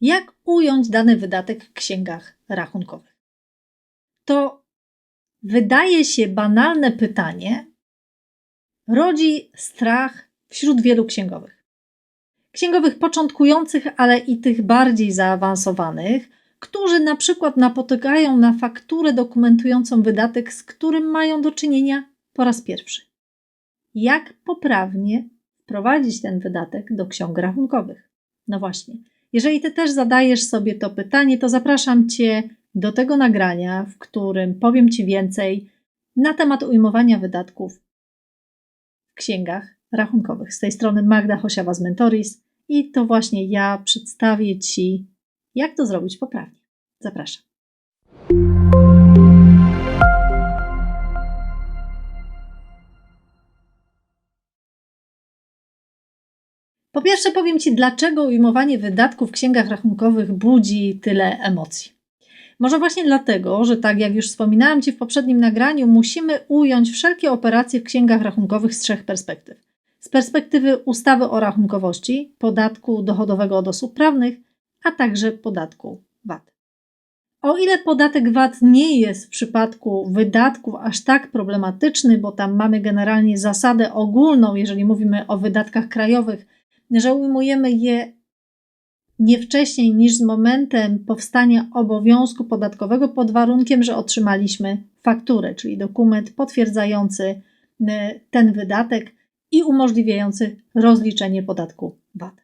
Jak ująć dany wydatek w księgach rachunkowych? To wydaje się banalne pytanie, rodzi strach wśród wielu księgowych. Księgowych początkujących, ale i tych bardziej zaawansowanych, którzy na przykład napotykają na fakturę dokumentującą wydatek, z którym mają do czynienia po raz pierwszy. Jak poprawnie wprowadzić ten wydatek do ksiąg rachunkowych? No właśnie, jeżeli ty też zadajesz sobie to pytanie, to zapraszam cię do tego nagrania, w którym powiem ci więcej na temat ujmowania wydatków w księgach rachunkowych. Z tej strony Magda Hosiawa z Mentoris i to właśnie ja przedstawię ci, jak to zrobić poprawnie. Zapraszam. Po pierwsze, powiem Ci, dlaczego ujmowanie wydatków w księgach rachunkowych budzi tyle emocji. Może właśnie dlatego, że tak jak już wspominałam Ci w poprzednim nagraniu, musimy ująć wszelkie operacje w księgach rachunkowych z trzech perspektyw. Z perspektywy ustawy o rachunkowości, podatku dochodowego od osób prawnych, a także podatku VAT. O ile podatek VAT nie jest w przypadku wydatków aż tak problematyczny, bo tam mamy generalnie zasadę ogólną, jeżeli mówimy o wydatkach krajowych, że ujmujemy je nie wcześniej niż z momentem powstania obowiązku podatkowego pod warunkiem, że otrzymaliśmy fakturę, czyli dokument potwierdzający ten wydatek i umożliwiający rozliczenie podatku VAT.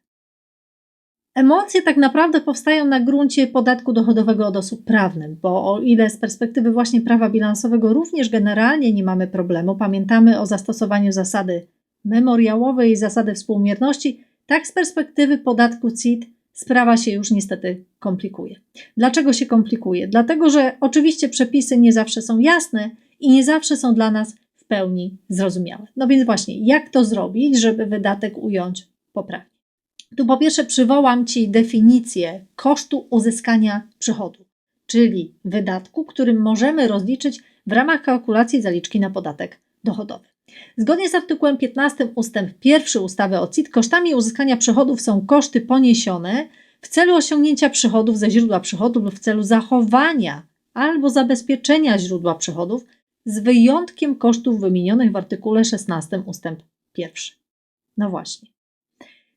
Emocje tak naprawdę powstają na gruncie podatku dochodowego od osób prawnych, bo o ile z perspektywy właśnie prawa bilansowego również generalnie nie mamy problemu, pamiętamy o zastosowaniu zasady memoriałowej i zasady współmierności, tak z perspektywy podatku CIT sprawa się już niestety komplikuje. Dlaczego się komplikuje? Dlatego, że oczywiście przepisy nie zawsze są jasne i nie zawsze są dla nas w pełni zrozumiałe. No więc właśnie, jak to zrobić, żeby wydatek ująć poprawnie? Tu po pierwsze przywołam Ci definicję kosztu uzyskania przychodu, czyli wydatku, którym możemy rozliczyć w ramach kalkulacji zaliczki na podatek dochodowy. Zgodnie z artykułem 15 ustęp 1 ustawy o CIT kosztami uzyskania przychodów są koszty poniesione w celu osiągnięcia przychodów ze źródła przychodów lub w celu zachowania albo zabezpieczenia źródła przychodów z wyjątkiem kosztów wymienionych w artykule 16 ustęp 1. No właśnie.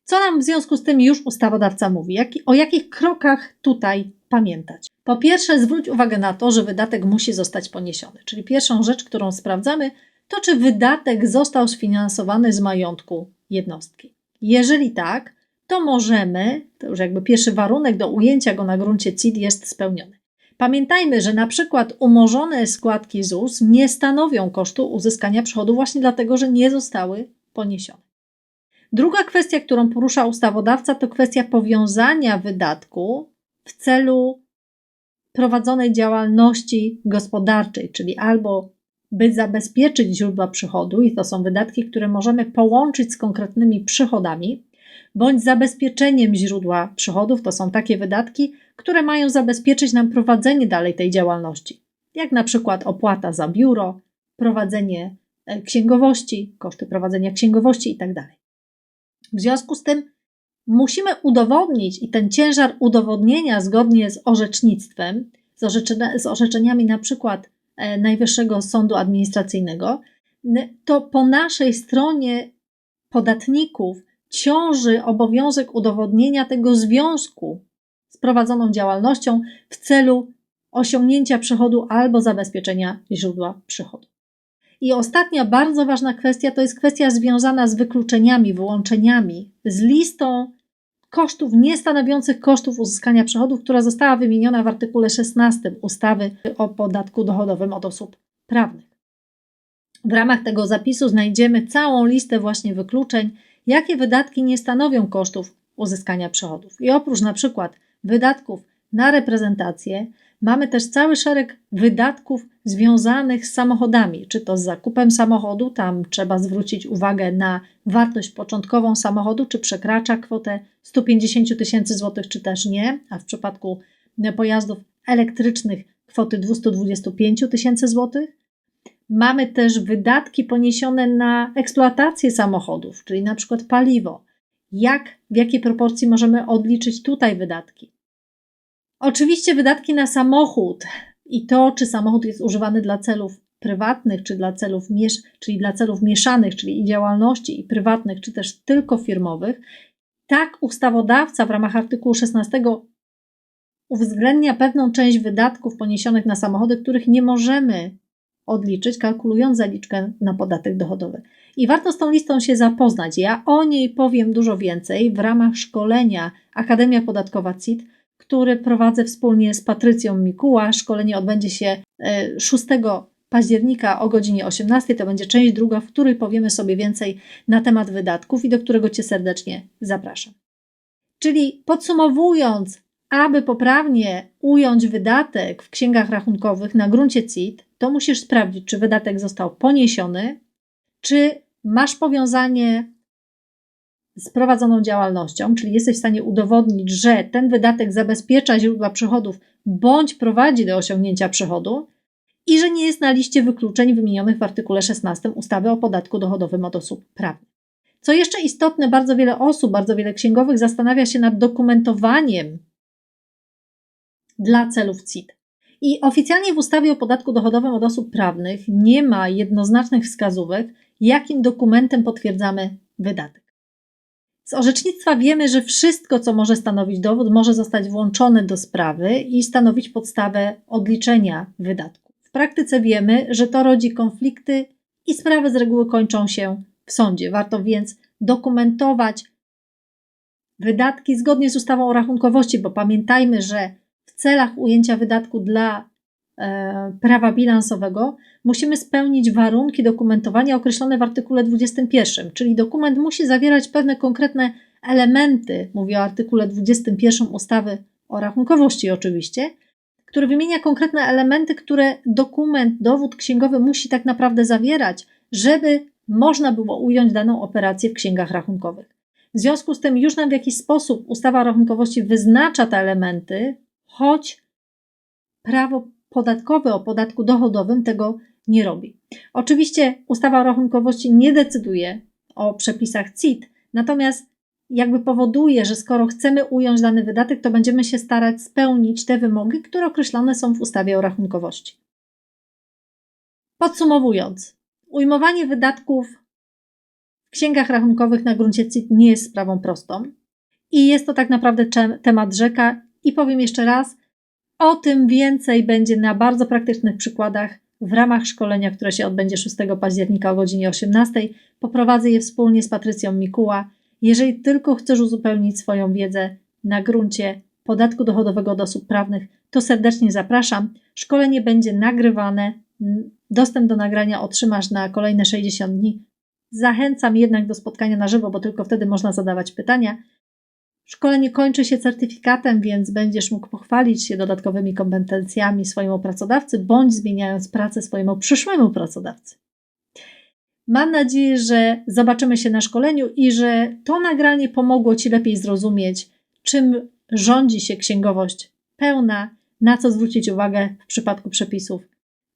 Co nam w związku z tym już ustawodawca mówi? Jak, o jakich krokach tutaj pamiętać? Po pierwsze, zwróć uwagę na to, że wydatek musi zostać poniesiony. Czyli pierwszą rzecz, którą sprawdzamy, to czy wydatek został sfinansowany z majątku jednostki. Jeżeli tak, to możemy, to już jakby pierwszy warunek do ujęcia go na gruncie CIT jest spełniony. Pamiętajmy, że na przykład umorzone składki ZUS nie stanowią kosztu uzyskania przychodu właśnie dlatego, że nie zostały poniesione. Druga kwestia, którą porusza ustawodawca, to kwestia powiązania wydatku w celu prowadzonej działalności gospodarczej, czyli albo by zabezpieczyć źródła przychodu, i to są wydatki, które możemy połączyć z konkretnymi przychodami, bądź zabezpieczeniem źródła przychodów, to są takie wydatki, które mają zabezpieczyć nam prowadzenie dalej tej działalności, jak na przykład opłata za biuro, prowadzenie e, księgowości, koszty prowadzenia księgowości itd. Tak w związku z tym musimy udowodnić i ten ciężar udowodnienia zgodnie z orzecznictwem, z, orzeczeniami na przykład Najwyższego Sądu Administracyjnego, to po naszej stronie podatników ciąży obowiązek udowodnienia tego związku z prowadzoną działalnością w celu osiągnięcia przychodu albo zabezpieczenia źródła przychodu. I ostatnia bardzo ważna kwestia to jest kwestia związana z wykluczeniami, wyłączeniami, z listą kosztów niestanowiących kosztów uzyskania przychodów, która została wymieniona w artykule 16 ustawy o podatku dochodowym od osób prawnych. W ramach tego zapisu znajdziemy całą listę właśnie wykluczeń, jakie wydatki nie stanowią kosztów uzyskania przychodów. I oprócz na przykład wydatków na reprezentację, Mamy też cały szereg wydatków związanych z samochodami, czy to z zakupem samochodu, tam trzeba zwrócić uwagę na wartość początkową samochodu, czy przekracza kwotę 150 tysięcy złotych, czy też nie, a w przypadku pojazdów elektrycznych kwoty 225 tysięcy złotych. Mamy też wydatki poniesione na eksploatację samochodów, czyli na przykład paliwo. Jak, w jakiej proporcji możemy odliczyć tutaj wydatki? Oczywiście wydatki na samochód i to, czy samochód jest używany dla celów prywatnych, czy dla celów, czyli dla celów mieszanych, czyli i działalności i prywatnych, czy też tylko firmowych, tak ustawodawca w ramach artykułu 16 uwzględnia pewną część wydatków poniesionych na samochody, których nie możemy odliczyć, kalkulując zaliczkę na podatek dochodowy. I warto z tą listą się zapoznać. Ja o niej powiem dużo więcej w ramach szkolenia Akademia Podatkowa CIT, który prowadzę wspólnie z Patrycją Mikuła. Szkolenie odbędzie się 6 e, października o godzinie 18. To będzie część druga, w której powiemy sobie więcej na temat wydatków i do którego Cię serdecznie zapraszam. Czyli podsumowując, aby poprawnie ująć wydatek w księgach rachunkowych na gruncie CIT, to musisz sprawdzić, czy wydatek został poniesiony, czy masz powiązanie z prowadzoną działalnością, czyli jesteś w stanie udowodnić, że ten wydatek zabezpiecza źródła przychodów bądź prowadzi do osiągnięcia przychodu i że nie jest na liście wykluczeń wymienionych w artykule 16 ustawy o podatku dochodowym od osób prawnych. Co jeszcze istotne, bardzo wiele osób, bardzo wiele księgowych zastanawia się nad dokumentowaniem dla celów CIT. I oficjalnie w ustawie o podatku dochodowym od osób prawnych nie ma jednoznacznych wskazówek, jakim dokumentem potwierdzamy wydatek. Z orzecznictwa wiemy, że wszystko, co może stanowić dowód, może zostać włączone do sprawy i stanowić podstawę odliczenia wydatku. W praktyce wiemy, że to rodzi konflikty i sprawy z reguły kończą się w sądzie. Warto więc dokumentować wydatki zgodnie z ustawą o rachunkowości, bo pamiętajmy, że w celach ujęcia wydatku dla prawa bilansowego musimy spełnić warunki dokumentowania określone w artykule 21, czyli dokument musi zawierać pewne konkretne elementy, mówię o artykule 21 ustawy o rachunkowości oczywiście, który wymienia konkretne elementy, które dokument, dowód księgowy musi tak naprawdę zawierać, żeby można było ująć daną operację w księgach rachunkowych. W związku z tym już nam w jakiś sposób ustawa o rachunkowości wyznacza te elementy, choć prawo podatkowe o podatku dochodowym tego nie robi. Oczywiście ustawa o rachunkowości nie decyduje o przepisach CIT, natomiast jakby powoduje, że skoro chcemy ująć dany wydatek, to będziemy się starać spełnić te wymogi, które określone są w ustawie o rachunkowości. Podsumowując, ujmowanie wydatków w księgach rachunkowych na gruncie CIT nie jest sprawą prostą i jest to tak naprawdę temat rzeka i powiem jeszcze raz, o tym więcej będzie na bardzo praktycznych przykładach w ramach szkolenia, które się odbędzie 6 października o godzinie 18. Poprowadzę je wspólnie z Patrycją Mikuła. Jeżeli tylko chcesz uzupełnić swoją wiedzę na gruncie podatku dochodowego od osób prawnych, to serdecznie zapraszam. Szkolenie będzie nagrywane. Dostęp do nagrania otrzymasz na kolejne 60 dni. Zachęcam jednak do spotkania na żywo, bo tylko wtedy można zadawać pytania. Szkolenie kończy się certyfikatem, więc będziesz mógł pochwalić się dodatkowymi kompetencjami swojemu pracodawcy, bądź zmieniając pracę swojemu przyszłemu pracodawcy. Mam nadzieję, że zobaczymy się na szkoleniu i że to nagranie pomogło Ci lepiej zrozumieć, czym rządzi się księgowość pełna, na co zwrócić uwagę w przypadku przepisów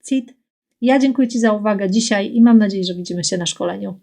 CIT. Ja dziękuję Ci za uwagę dzisiaj i mam nadzieję, że widzimy się na szkoleniu.